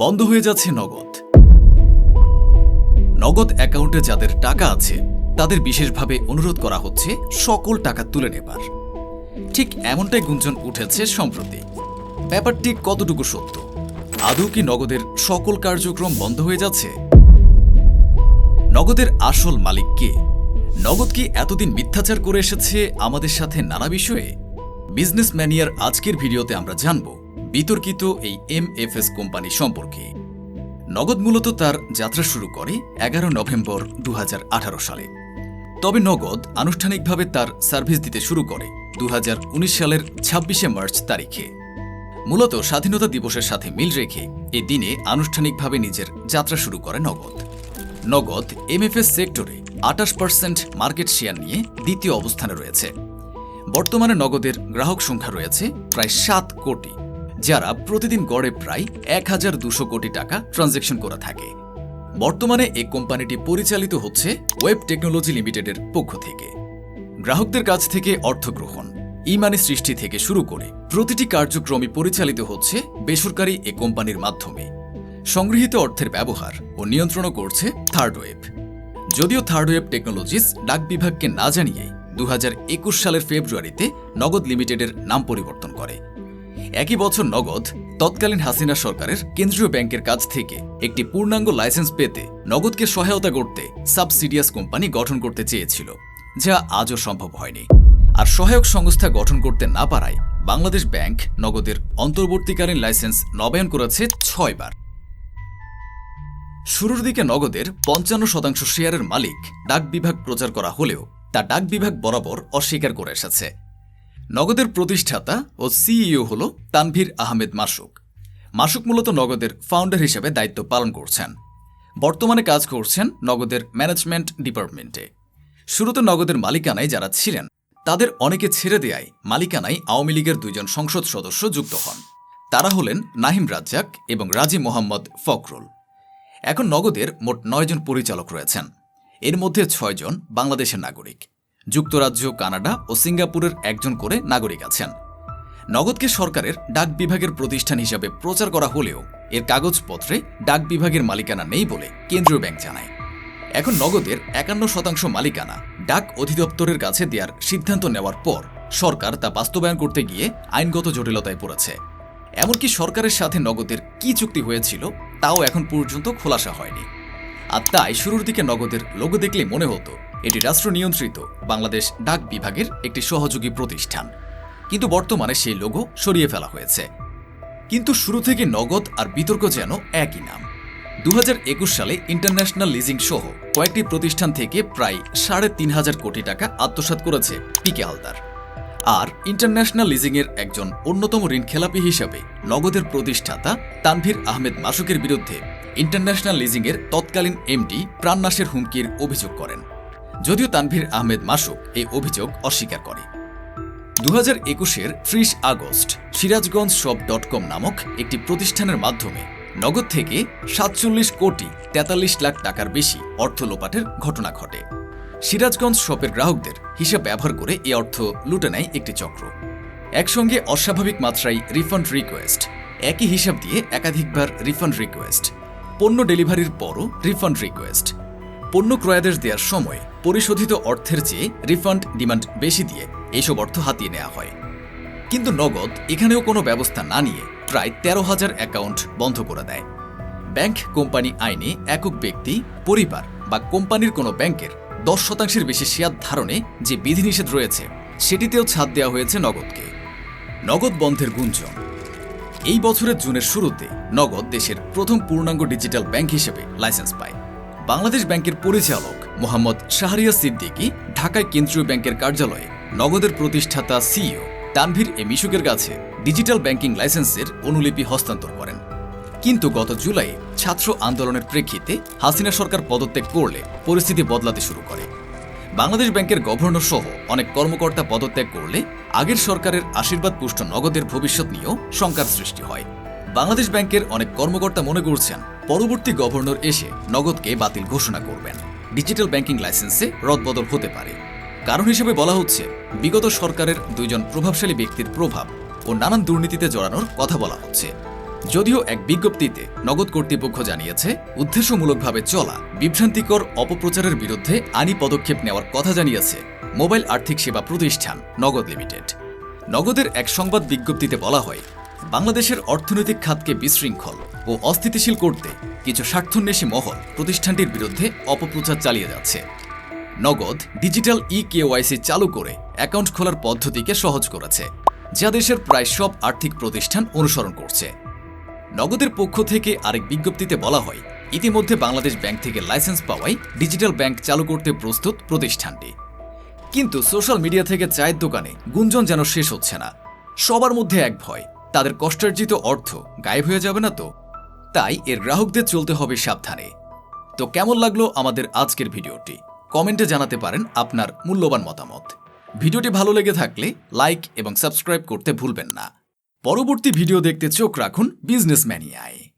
বন্ধ হয়ে যাচ্ছে নগদ। নগদ অ্যাকাউন্টে যাদের টাকা আছে, তাদের বিশেষভাবে অনুরোধ করা হচ্ছে সকল টাকা তুলে নেবার। ঠিক এমনটাই গুঞ্জন উঠেছে সম্প্রতি। ব্যাপারটি কতটুকু সত্য? আদৌ কি নগদের সকল কার্যক্রম বন্ধ হয়ে যাচ্ছে? নগদের আসল মালিক কে? নগদ কি এতদিন মিথ্যাচার করে এসেছে আমাদের সাথে নানা বিষয়ে? বিজনেস ম্যানিয়ার আজকের ভিডিওতে আমরা জানব। বিতর্কিত এই এম এফ এস কোম্পানি সম্পর্কে। নগদ মূলত তার যাত্রা শুরু করে এগারো নভেম্বর দু হাজার আঠারো সালে। তবে নগদ আনুষ্ঠানিকভাবে তার সার্ভিস দিতে শুরু করে দু হাজার উনিশ সালের ছাব্বিশে মার্চ তারিখে। মূলত স্বাধীনতা দিবসের সাথে মিল রেখে এ দিনে আনুষ্ঠানিকভাবে নিজের যাত্রা শুরু করে নগদ। নগদ এমএফএস সেক্টরে আটাশ পার্সেন্ট মার্কেট শেয়ার নিয়ে দ্বিতীয় অবস্থানে রয়েছে। বর্তমানে নগদের গ্রাহক সংখ্যা রয়েছে প্রায় সাত কোটি। যারা প্রতিদিন গড়ে প্রায় এক হাজার দুশো কোটি টাকা ট্রানজ্যাকশন করে থাকে। বর্তমানে এই কোম্পানিটি পরিচালিত হচ্ছে ওয়েব টেকনোলজি লিমিটেডের পক্ষ থেকে। গ্রাহকদের কাছ থেকে অর্থ গ্রহণ, ইমানি সৃষ্টি থেকে শুরু করে প্রতিটি কার্যক্রমই পরিচালিত হচ্ছে বেসরকারি এ কোম্পানির মাধ্যমে। সংগৃহীত অর্থের ব্যবহার ও নিয়ন্ত্রণও করছে থার্ড ওয়েব যদিও থার্ড ওয়েব টেকনোলজিস ডাক বিভাগকে না জানিয়েই দু সালের ফেব্রুয়ারিতে নগদ লিমিটেডের নাম পরিবর্তন করে। একই বছর নগদ তৎকালীন হাসিনা সরকারের কেন্দ্রীয় ব্যাংকের কাছ থেকে একটি পূর্ণাঙ্গ লাইসেন্স পেতে নগদকে সহায়তা করতে সাবসিডিয়াস কোম্পানি গঠন করতে চেয়েছিল, যা আজও সম্ভব হয়নি। আর সহায়ক সংস্থা গঠন করতে না পারায় বাংলাদেশ ব্যাংক নগদের অন্তর্বর্তীকালীন লাইসেন্স নবায়ন করেছে ছয়বার শুরুর দিকে নগদের পঞ্চান্ন শতাংশ শেয়ারের মালিক ডাক বিভাগ প্রচার করা হলেও তা ডাক বিভাগ বরাবর অস্বীকার করে এসেছে। নগদের প্রতিষ্ঠাতা ও সিইও হল তানভীর আহমেদ মাসুক। মাসুক মূলত নগদের ফাউন্ডার হিসেবে দায়িত্ব পালন করছেন। বর্তমানে কাজ করছেন নগদের ম্যানেজমেন্ট ডিপার্টমেন্টে শুরুতে নগদের মালিকানায় যারা ছিলেন, তাদের অনেকে ছেড়ে দেয়ায় মালিকানায় আওয়ামী লীগের দুইজন সংসদ সদস্য যুক্ত হন। তারা হলেন নাহিম রাজ্জাক এবং রাজি মোহাম্মদ ফখরুল। এখন নগদের মোট নয়জন পরিচালক রয়েছেন। এর মধ্যে ছয়জন বাংলাদেশের নাগরিক। যুক্তরাজ্য, কানাডা ও সিঙ্গাপুরের একজন করে নাগরিক আছেন। নগদকে সরকারের ডাক বিভাগের প্রতিষ্ঠান হিসাবে প্রচার করা হলেও এর কাগজপত্রে ডাক বিভাগের মালিকানা নেই বলে কেন্দ্রীয় ব্যাংক জানায়। এখন নগদের একান্ন শতাংশ মালিকানা ডাক অধিদপ্তরের কাছে দেওয়ার সিদ্ধান্ত নেওয়ার পর সরকার তা বাস্তবায়ন করতে গিয়ে আইনগত জটিলতায় পড়েছে। এমনকি সরকারের সাথে নগদের কি চুক্তি হয়েছিল, তাও এখন পর্যন্ত খোলাসা হয়নি। আর তাই শুরুর দিকে নগদের লোগো দেখলে মনে হতো, এটি রাষ্ট্র নিয়ন্ত্রিত, বাংলাদেশ ডাক বিভাগের একটি সহযোগী প্রতিষ্ঠান। কিন্তু বর্তমানে সেই লোগো সরিয়ে ফেলা হয়েছে। কিন্তু শুরু থেকে নগদ আর বিতর্ক যেন একই নাম। দু হাজার একুশ সালে ইন্টারন্যাশনাল লিজিং সহ কয়েকটি প্রতিষ্ঠান থেকে প্রায় সাড়ে তিন হাজার কোটি টাকা আত্মসাৎ করেছে পিকে হালদার। আর ইন্টারন্যাশনাল লিজিংয়ের একজন অন্যতম ঋণ খেলাপি হিসাবে নগদের প্রতিষ্ঠাতা তানভীর আহমেদ মাসুকের বিরুদ্ধে ইন্টারন্যাশনাল লিজিংয়ের তৎকালীন এমডি প্রাণনাশের হুমকির অভিযোগ করেন। যদিও তানভীর আহমেদ মাসুক এই অভিযোগ অস্বীকার করে। দু হাজার একুশের ত্রিশ August Sirajganj shop dot com নামক একটি প্রতিষ্ঠানের মাধ্যমে নগদ থেকে সাতচল্লিশ কোটি তেতাল্লিশ লাখ টাকার বেশি অর্থ লোপাটের ঘটনা ঘটে। সিরাজগঞ্জ শপের গ্রাহকদের হিসাব ব্যবহার করে এ অর্থ লুটে নেয় একটি চক্র। একসঙ্গে অস্বাভাবিক মাত্রায় রিফান্ড রিকোয়েস্ট। একই হিসাব দিয়ে একাধিকবার রিফান্ড রিকোয়েস্ট। পণ্য ডেলিভারির পরও রিফান্ড রিকোয়েস্ট। পণ্য ক্রয়াদেশ দেওয়ার সময় পরিশোধিত অর্থের চেয়ে রিফান্ড ডিমান্ড বেশি দিয়ে এসব অর্থ হাতিয়ে নেওয়া হয়। কিন্তু নগদ এখানেও কোনো ব্যবস্থা না নিয়ে প্রায় তেরো হাজার অ্যাকাউন্ট বন্ধ করে দেয়। ব্যাংক কোম্পানি আইনে একক ব্যক্তি, পরিবার বা কোম্পানির কোনো ব্যাংকের দশ শতাংশের বেশি শেয়ার ধারণে যে বিধিনিষেধ রয়েছে, সেটিতেও ছাদ দেওয়া হয়েছে নগদকে। নগদ বন্ধের গুঞ্জন। এই বছরের জুনের শুরুতে নগদ দেশের প্রথম পূর্ণাঙ্গ ডিজিটাল ব্যাংক হিসেবে লাইসেন্স পায়। বাংলাদেশ ব্যাংকের পরিচালক মোহাম্মদ শাহরিয়া সিদ্দিকী ঢাকায় কেন্দ্রীয় ব্যাংকের কার্যালয়ে নগদের প্রতিষ্ঠাতা সিইও তানভীর এ মিশুকের কাছে ডিজিটাল ব্যাংকিং লাইসেন্সের অনুলিপি হস্তান্তর করেন। কিন্তু গত জুলাই ছাত্র আন্দোলনের প্রেক্ষিতে হাসিনা সরকার পদত্যাগ করলে পরিস্থিতি বদলাতে শুরু করে। বাংলাদেশ ব্যাংকের গভর্নর সহ অনেক কর্মকর্তা পদত্যাগ করলে আগের সরকারের আশীর্বাদ পুষ্ট নগদের ভবিষ্যৎ নিয়েও শঙ্কার সৃষ্টি হয়। বাংলাদেশ ব্যাংকের অনেক কর্মকর্তা মনে করছেন, পরবর্তী গভর্নর এসে নগদকে বাতিল ঘোষণা করবেন। ডিজিটাল ব্যাংকিং লাইসেন্সে রদবদল হতে পারে। কারণ হিসেবে বলা হচ্ছে, বিগত সরকারের দুইজন প্রভাবশালী ব্যক্তির প্রভাব ও নানান দুর্নীতিতে জড়ানোর কথা বলা হচ্ছে। যদিও এক বিজ্ঞপ্তিতে নগদ কর্তৃপক্ষ জানিয়েছে, উদ্দেশ্যমূলকভাবে চলা বিভ্রান্তিকর অপপ্রচারের বিরুদ্ধে আইনি পদক্ষেপ নেওয়ার কথা জানিয়েছে মোবাইল আর্থিক সেবা প্রতিষ্ঠান নগদ লিমিটেড। নগদের এক সংবাদ বিজ্ঞপ্তিতে বলা হয়, বাংলাদেশের অর্থনৈতিক খাতকে বিশৃঙ্খল ও অস্থিতিশীল করতে কিছু স্বার্থন্বেষী মহল প্রতিষ্ঠানটির বিরুদ্ধে অপপ্রচার চালিয়ে যাচ্ছে। নগদ ডিজিটাল ই কেওয়াইসি চালু করে অ্যাকাউন্ট খোলার পদ্ধতিকে সহজ করেছে, যা দেশের প্রায় সব আর্থিক প্রতিষ্ঠান অনুসরণ করছে। নগদের পক্ষ থেকে আরেক বিজ্ঞপ্তিতে বলা হয়, ইতিমধ্যে বাংলাদেশ ব্যাংক থেকে লাইসেন্স পাওয়ায় ডিজিটাল ব্যাংক চালু করতে প্রস্তুত প্রতিষ্ঠানটি। কিন্তু সোশ্যাল মিডিয়া থেকে চায়ের দোকানে গুঞ্জন যেন শেষ হচ্ছে না। সবার মধ্যে এক ভয়, তাদের কষ্টার্জিত অর্থ গায়েব হয়ে যাবে না তো? তাই এর গ্রাহকদের চলতে হবে সাবধানে। তো কেমন লাগল আমাদের আজকের ভিডিওটি? কমেন্টে জানাতে পারেন আপনার মূল্যবান মতামত। ভিডিওটি ভালো লেগে থাকলে লাইক এবং সাবস্ক্রাইব করতে ভুলবেন না। পরবর্তী ভিডিও দেখতে চোখ রাখুন বিজনেস ম্যানিয়ায়